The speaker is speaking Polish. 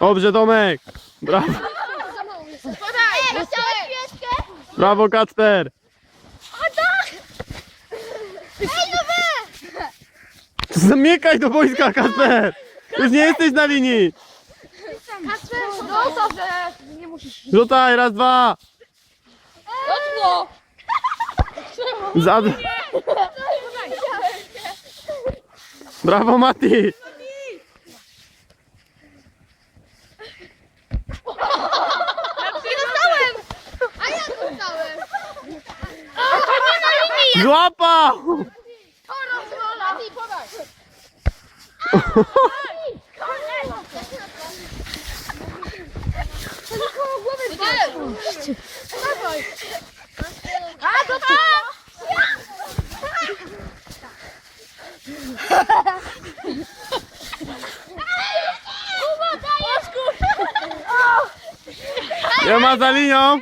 Dobrze, Tomek. Brawo! Ej, chciałeś pieskę? brawo Kacper. Ej, no wy! Zamykaj do boiska, Kacper. Już nie jesteś na linii. Kasper, no to, że nie musisz. Rzucaj, raz, dwa. Dotknął! Za... Brawo, Mati. Nie dostałem! A ja dostałem! Złapał. To rozwola! Mati, podaj! A, to ty! Irmãs Alinhão.